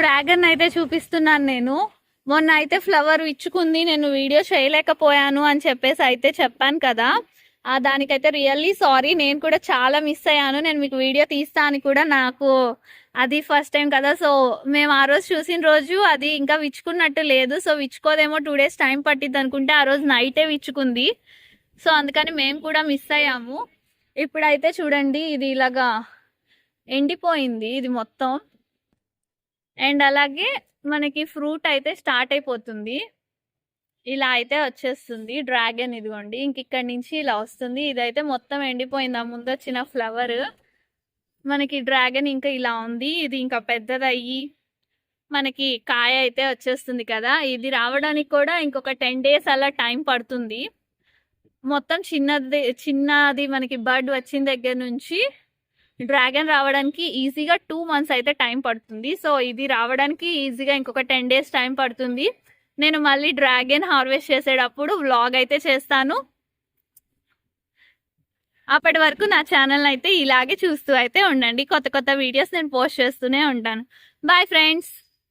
Dragon అయితే చూపిస్తున్నాను నేను. మొన్న అయితే ఫ్లవర్ ఇచ్చుకుంది నేను వీడియో చేయలేకపోయాను అని చెప్పేసి అయితే చెప్పాను కదా. ఆ దానికైతే రియల్లీ సారీ నేను కూడా చాలా మిస్ అయ్యాను. నేను మీకు వీడియో తీస్తా అని కూడా నాకు అది ఫస్ట్ టైం కదా. సో మేము ఆ రోజు చూసిన రోజు అది ఇంకా విచ్చుకున్నట్టు లేదు. సో విచ్చుకోదేమో టూ డేస్ టైం పట్టింది అనుకుంటే ఆ రోజు నైటే విచ్చుకుంది. సో అందుకని మేము కూడా మిస్ అయ్యాము. ఇప్పుడైతే చూడండి ఇది ఇలాగా ఎండిపోయింది. ఇది మొత్తం అండ్ అలాగే మనకి ఫ్రూట్ అయితే స్టార్ట్ అయిపోతుంది. ఇలా అయితే వచ్చేస్తుంది. డ్రాగన్ ఇదిగోండి. ఇంక ఇక్కడ నుంచి ఇలా వస్తుంది. ఇదైతే మొత్తం ఎండిపోయింది. ఆ ముందు వచ్చిన ఫ్లవర్. మనకి డ్రాగన్ ఇంకా ఇలా ఉంది. ఇది ఇంకా పెద్దదయ్యి మనకి కాయ అయితే వచ్చేస్తుంది కదా. ఇది రావడానికి కూడా ఇంకొక టెన్ డేస్ అలా టైం పడుతుంది. మొత్తం చిన్నది చిన్నది మనకి బర్డ్ వచ్చిన దగ్గర నుంచి డ్రాగన్ రావడానికి ఈజీగా టూ మంత్స్ అయితే టైం పడుతుంది. సో ఇది రావడానికి ఈజీగా ఇంకొక టెన్ డేస్ టైం పడుతుంది. నేను మళ్ళీ డ్రాగన్ హార్వెస్ట్ చేసేటప్పుడు వ్లాగ్ అయితే చేస్తాను. అప్పటి వరకు నా ఛానల్ అయితే ఇలాగే చూస్తూ అయితే ఉండండి. కొత్త కొత్త వీడియోస్ నేను పోస్ట్ చేస్తూనే ఉంటాను. Bye friends